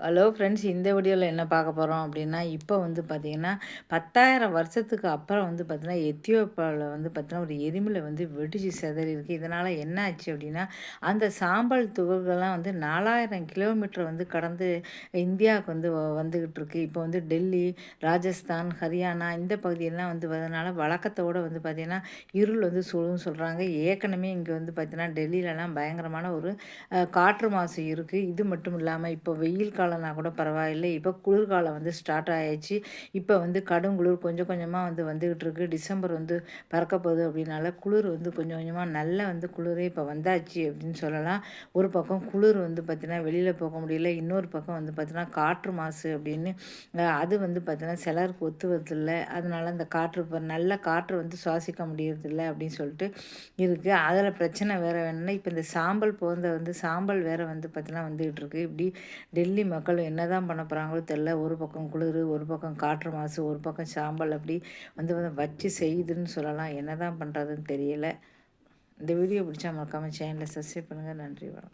Hello friends இந்த வீடியோவில் என்ன பார்க்க போகிறோம் அப்படின்னா இப்போ வந்து பார்த்திங்கன்னா பத்தாயிரம் வருஷத்துக்கு அப்புறம் வந்து பார்த்திங்கன்னா எத்தியோப்பாவில் வந்து பார்த்திங்கன்னா ஒரு எரிமலை வந்து வெடிச்சு செதறி இருக்குது இதனால் என்ன ஆச்சு அப்படின்னா அந்த சாம்பல் துகள்கள்லாம் வந்து நாலாயிரம் கிலோமீட்டர் வந்து கடந்து இந்தியாவுக்கு வந்து வந்துக்கிட்டு இருக்குது இப்போ வந்து டெல்லி ராஜஸ்தான் ஹரியானா இந்த பகுதியெல்லாம் வந்து வரதுனால வழக்கத்தோடு வந்து பார்த்திங்கன்னா இருள் வந்து சுழுன்னு சொல்கிறாங்க ஏற்கனவே இங்கே வந்து பார்த்திங்கன்னா டெல்லியிலலாம் பயங்கரமான ஒரு காற்று மாசு இருக்குது இது மட்டும் இல்லாமல் இப்போ வெயில் காலம் மழைக்காலம்னா கூட பரவாயில்லை. இப்போ குளிர்காலம் வந்து ஸ்டார்ட் ஆயிடுச்சு. இப்போ வந்து கடும் குளிர் கொஞ்சம் கொஞ்சமாக வந்து வந்துக்கிட்டு இருக்குது டிசம்பர் வந்து பறக்க போகுது அப்படின்னால குளிர் வந்து கொஞ்சம் கொஞ்சமாக நல்ல வந்து குளிரே இப்போ வந்தாச்சு அப்படின்னு சொல்லலாம். ஒரு பக்கம் குளிர் வந்து பார்த்திங்கன்னா வெளியில் போக முடியல. இன்னொரு பக்கம் வந்து பார்த்திங்கன்னா காற்று மாசு அப்படின்னு அது வந்து பார்த்திங்கன்னா சிலருக்கு ஒத்து வரதில்லை அதனால் அந்த காற்று இப்போ நல்ல காற்று வந்து சுவாசிக்க முடியறதில்ல அப்படின்னு சொல்லிட்டு இருக்குது அதில் பிரச்சனை வேறு வேணும்னா இப்போ இந்த சாம்பல் போந்த வந்து சாம்பல் வேறு வந்து பார்த்திங்கன்னா வந்துக்கிட்டு இருக்குது இப்படி டெல்லி மக்கள் என்ன தான் பண்ண போகிறாங்களோ தெரில ஒரு பக்கம் குளிர் ஒரு பக்கம் காற்று மாசு ஒரு பக்கம் சாம்பல் அப்படி வந்து வந்து வச்சு செய்யுதுன்னு சொல்லலாம். என்ன தான் பண்ணுறதுன்னு தெரியலை. இந்த வீடியோ பிடிச்சா மறக்காமல் சேனலை சப்ஸ்கிரைப் பண்ணுங்கள் நன்றி வணக்கம்.